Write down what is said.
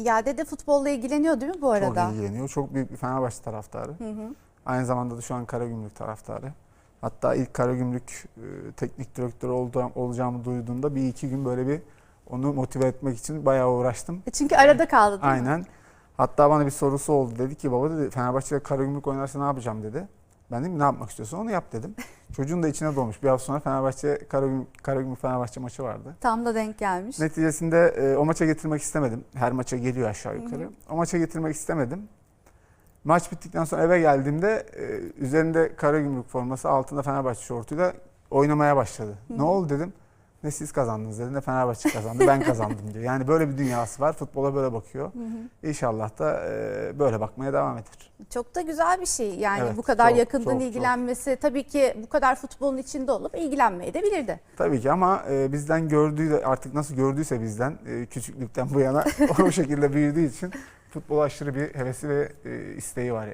Yade de futbolla ilgileniyor değil mi bu arada? Çok ilgileniyor. Çok büyük bir Fenerbahçe taraftarı. Hı hı. Aynı zamanda da şu an Karagümrük taraftarı. Hatta ilk Karagümrük e, teknik direktörü olacağım, olacağımı duyduğunda bir iki gün böyle bir onu motive etmek için bayağı uğraştım. E Çünkü arada kaldı değil mi? Aynen. Hatta bana bir sorusu oldu. Dedi ki baba dedi Fenerbahçe ile Karagümrük oynarsa ne yapacağım dedi. Ben dedim ne yapmak istiyorsan onu yap dedim. Çocuğun da içine doğmuş. Bir hafta sonra Fenerbahçe Karagümrük, Karagümrük Fenerbahçe maçı vardı. Tam da denk gelmiş. Neticesinde e, o maça getirmek istemedim. Her maça geliyor aşağı yukarı. Hı hı. O maça getirmek istemedim. Maç bittikten sonra eve geldiğimde e, üzerinde Karagümrük forması altında Fenerbahçe şortuyla oynamaya başladı. Hı Ne hı. oldu dedim. Ne siz kazandınız dedi ne Fenerbahçe kazandı ben kazandım diyor. Yani böyle bir dünyası var. Futbola böyle bakıyor. Hı hı. İnşallah da e, böyle bakmaya devam eder. Çok da güzel bir şey. Yani Evet, bu kadar çok, yakından çok, ilgilenmesi tabii ki bu kadar futbolun içinde olup ilgilenmeye de bilirdi. Tabii ki ama e, bizden gördüğü de artık nasıl gördüyse bizden e, küçüklükten bu yana o şekilde büyüdüğü için futbola aşırı bir hevesi ve e, isteği var yani.